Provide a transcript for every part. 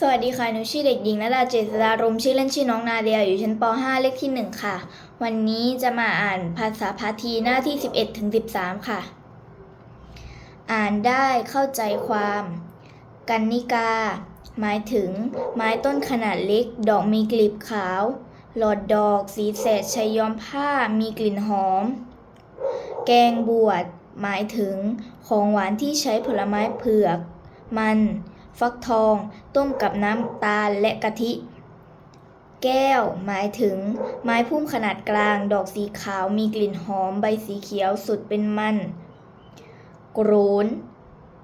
สวัสดีค่ะ หนูชื่อเด็กหญิงนดาเจษฎารมชื่อเล่นชื่อน้องนาเดียอยู่ชั้นป .5 เลขที่ 1 ค่ะ วันนี้จะมาอ่านภาษาพาทีหน้าที่ 11ถึง13 ค่ะ อ่านได้เข้าใจความ กันนิกา หมายถึง ไม้ต้นขนาดเล็ก ดอกมีกลีบขาว หลอดดอก สีแสดชัยย้อมผ้ามีกลิ่นหอม แกงบวชหมายถึง ของหวานที่ใช้ผลไม้เผือก มัน ฟักทอง ต้มกับน้ำตาลและกะทิ แก้ว หมายถึง ไม้พุ่มขนาดกลาง ดอกสีขาวมีกลิ่นหอมใบสีเขียวสุดเป็นมัน กรน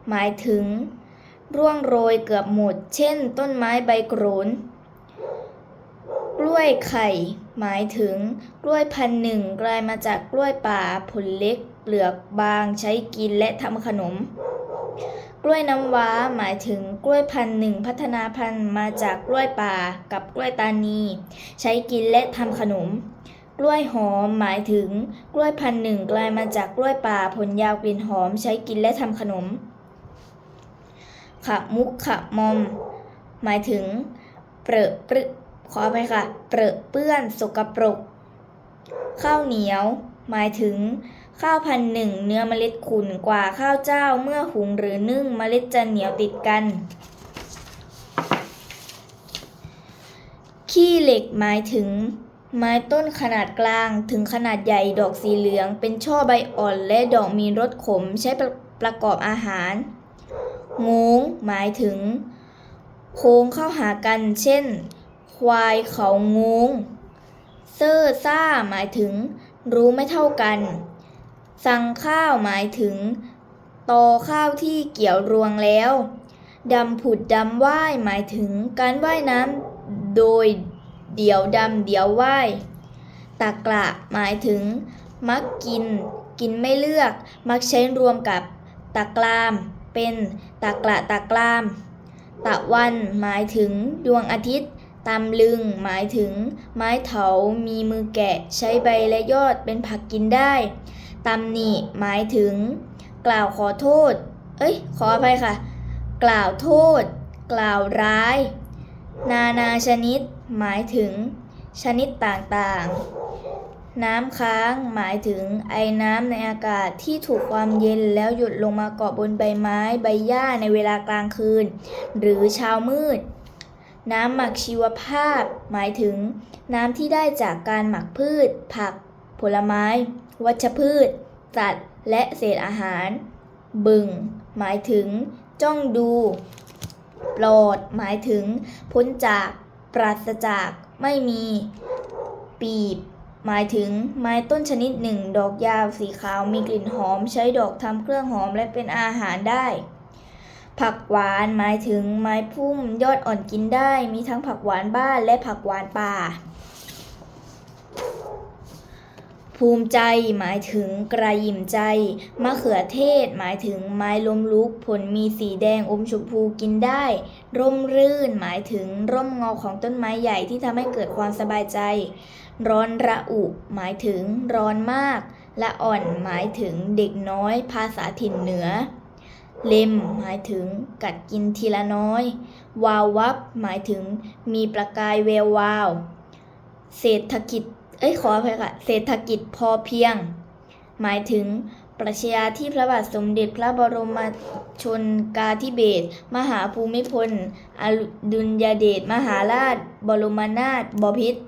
หมายถึง ร่วงโรยเกือบหมด เช่น ต้นไม้ใบกรนกล้วยไข่ หมายถึง กล้วยพันหนึ่งกลายมาจากกล้วยป่าผลเล็ก เปลือกบางใช้กินและทำขนม กล้วยน้ำว้าหมายถึงกล้วยพันธุ์หนึ่งพัฒนาพันธุ์มาจากกล้วยป่ากับกล้วยตานี ใช้กินและทำขนม กล้วยหอมหมายถึงกล้วยพันธุ์หนึ่งกลายมาจากกล้วยป่าผลยาวกลิ่นหอม ใช้กินและทำขนมขะมุกขะมอม หมายถึง เปรอะปรึขออภัยค่ะ เปรอะเปื้อนสกปรก ข้าวเหนียว หมายถึง ข้าวพันหนึ่งเนื้อเมล็ดขุ่นกว่าข้าวเจ้าเมื่อหุงหรือนึ่งเมล็ดจะเหนียวติดกัน ขี้เหล็กหมายถึง ไม้ต้นขนาดกลางถึงขนาดใหญ่ดอกสีเหลือง เป็นช่อใบอ่อนและดอกมีรสขมใช้ประประกอบอาหาร งงหมายถึง โค้งเข้าหากัน เช่น ควายเขางงเซอร์ซ่าหมายถึง รู้ไม่เท่ากัน สั่งข้าวหมายถึงตอข้าวที่เกี่ยวรวงแล้วดำผุดดำว่ายหมายถึงการว่ายน้ำโดยเดี๋ยวดำเดี๋ยวว่ายตะกละหมายถึง มักกิน กินไม่เลือก มักใช้รวมกับตะกราม เป็นตะกละตะกราม ตะวันหมายถึงดวงอาทิตย์ตำลึงหมายถึง ไม้เถามีมือแกะใช้ใบและยอดเป็นผักกินได้ ตำหนิหมายถึง กล่าวขอโทษ เอ้ย ขออภัยค่ะ กล่าวโทษ กล่าวร้าย นานาชนิด หมายถึง ชนิดต่างๆ น้ำค้างหมายถึงไอ้น้ำในอากาศที่ถูกความเย็นแล้วหยดลงมาเกาะบนใบไม้ใบหญ้าในเวลากลางคืน หรือเช้ามืดน้ำหมักชีวภาพ หมายถึง น้ำที่ได้จากการหมักพืช ผัก ผลไม้ วัชพืช สัตว์ และเศษอาหาร บึง หมายถึง จ้องดู ปลอด หมายถึง พ้นจาก ปราศจาก ไม่มี ปีบ หมายถึง ไม้ต้นชนิดหนึ่ง ดอกยาวสีขาวมีกลิ่นหอม ใช้ดอกทำเครื่องหอมและเป็นอาหารได้ผักหวานหมายถึงไม้พุ่มยอดอ่อนกินได้ มีทั้งผักหวานบ้านและผักหวานป่า ภูมิใจหมายถึงกระยิ่มใจ มะเขือเทศหมายถึงไม้ล้มลุก ผลมีสีแดงอมชมพูกินได้ ร่มรื่นหมายถึงร่มเงาของต้นไม้ใหญ่ที่ทำให้เกิดความสบายใจ ร้อนระอุ หมายถึงร้อนมาก ละอ่อนหมายถึงเด็กน้อย ภาษาถิ่นเหนือ เล็มหมายถึงกัดกินทีละน้อย วาววับหมายถึงมีประกายแวววาว เศรษฐกิจ เอ้ยขออภัยค่ะ เศรษฐกิจพอเพียง หมายถึงปรัชญาที่พระบาทสมเด็จพระบรมชนกาธิเบศรมหาภูมิพล อดุลยเดชมหาราช บรมนาถบพิตร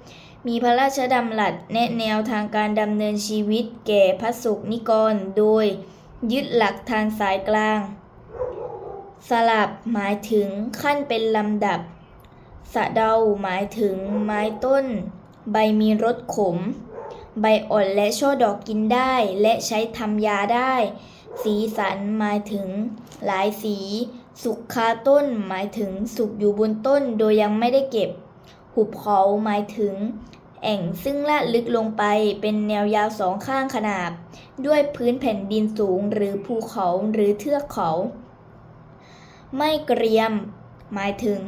มีพระราชดำรัสแนะแนวทางการดำเนินชีวิตแก่พระสงฆ์นิกร โดยยึดหลักทางสายกลาง สลับหมายถึงขั้นเป็นลำดับ สะเดาหมายถึงไม้ต้น ใบมีรสขม ใบอ่อนและช่อดอกกินได้ และใช้ทำยาได้ สีสันหมายถึง หลายสี สุกคาต้นหมายถึงสุกอยู่บนต้นโดยยังไม่ได้เก็บ หุบเขาหมายถึง แอ่งซึ่งลาดลึกลงไปเป็นแนวยาวสองข้างขนาบ ด้วยพื้นแผ่นดินสูงหรือภูเขาหรือเทือกเขา ไม่เกรียม หมายถึง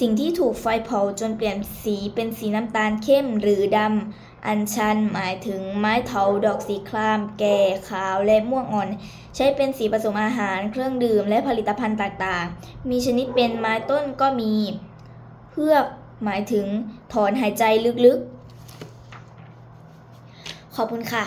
สิ่งที่ถูกไฟเผาจนเปลี่ยนสีเป็นสีน้ำตาลเข้มหรือดำ อัญชันหมายถึงไม้เถาดอกสีคราม แก่ขาวและม่วงอ่อน ใช้เป็นสีผสมอาหารเครื่องดื่มและผลิตภัณฑ์ต่างๆ มีชนิดเป็นไม้ต้นก็มีเฮือกหมายถึงถอนหายใจลึกๆ ขอบคุณค่ะ